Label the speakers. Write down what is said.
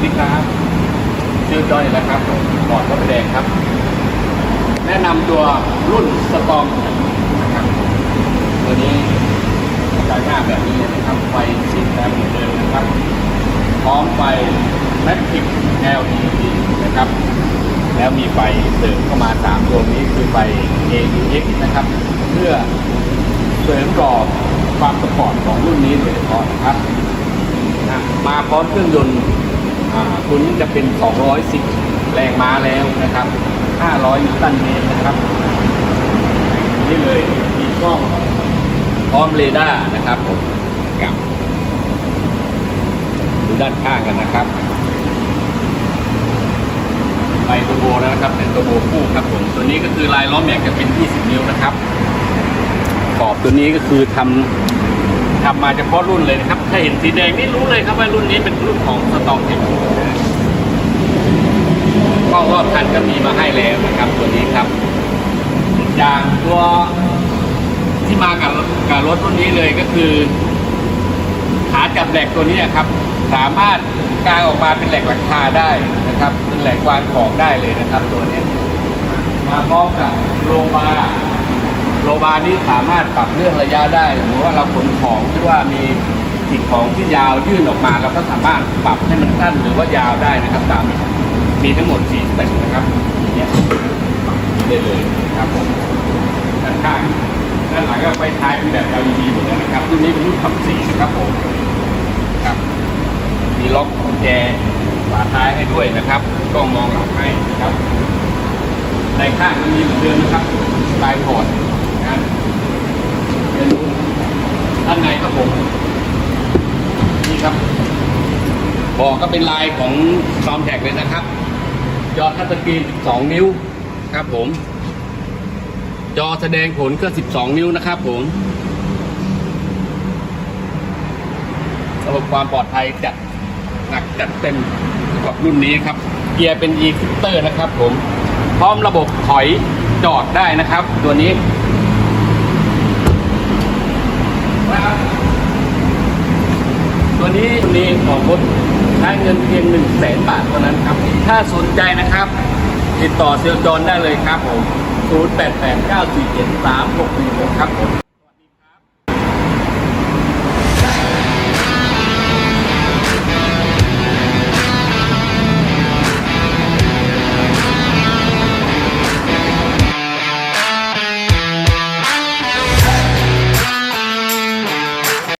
Speaker 1: วัสดีครับชื่อจอยนะครับผมบอดรถแดงครับ แนะนำตัวรุ่นสตอมนะครับตัวนี้จ่ายหน้าแบบนี้นะครับไฟสีแดงเหมือนเดิมนะครับ พร้อมไฟแมทริก LED นะครับ แล้วมีไฟเสริมเข้ามา3ดวงนี้คือไฟ AUX นะครับ เพื่อเสริมกรอบความสปอร์ตของรุ่นนี้โดยเฉพาะนะครับ มาพร้อมเครื่องยนต์ ตัวนี้จะเป็น 210 แรงม้าแล้วนะครับ 500 นิวตันเมตรนะครับ นี่เลยมีกล้องพร้อมเรดาร์นะครับผมกับดูด้านข้างกันนะครับไฟตัวโบแล้วนะครับ เป็นตัวโบคู่ครับผม ตัวนี้ก็คือลายล้อแม็กจะเป็น 20 นิ้วนะครับ ขอบตัวนี้ก็คือทำ ทำมาเฉพาะรุ่นเลยนะครับ ถ้าเห็นสีแดงนี่รู้เลยครับว่ารุ่นนี้เป็นรุ่นของสตองเทปกล้องรอบคันก็มีมาให้แล้วนะครับตัวนี้ครับอย่างตัวที่มากับกับรถรุ่นนี้เลยก็คือขาจับแหลกตัวนี้ครับ สามารถกางออกมาเป็นแหลกหลังคาได้นะครับเป็นแหลกวางของได้เลยนะครับ ตัวนี้ มาพร้อมกับโลบา โลบานี้สามารถปรับเรื่องระยะได้หรือว่าเราขนของที่ว่ามีสิ่งของที่ยาวยื่นออกมาเราก็สามารถปรับให้มันสั้นหรือว่ายาวได้นะครับ ตามมีทั้งหมด4สเต็ปนะครับอย่างเนี้ยได้เลยนะครับผมด้านข้างด้านหลังก็ไฟท้ายเป็นแบบ LED หมดเลยนะครับรุ่นนี้เป็นรุ่นขับสีนะครับผมครับ มีล็อกกุญแจฝาท้ายให้ด้วยนะครับกล้องมองหลังให้นะครับในข้างมันมีเหมือนเดิมนะครับลายพอร์ตนะเป็น ด้านในครับผมนี่ครับบอกก็เป็นลายของซอมแท็กเลยนะครับ จอทัชสกรีน 12 นิ้วครับผม จอแสดงผลก็ 12 นิ้วนะครับผมระบบความปลอดภัยจัดหนักจัดเต็มกับรุ่นนี้ครับ เกียร์เป็น e ฟิเตอร์นะครับผม พร้อมระบบถอยจอดได้นะครับ ตัวนี้ ตัว นี้ออกรถใช้เงินเพียง1นึ่งแสนบาทเท่านั้นครับ ถ้าสนใจนะครับ ติดต่อเซลลจอนได้เลยครับผม 0889473616 ครับผม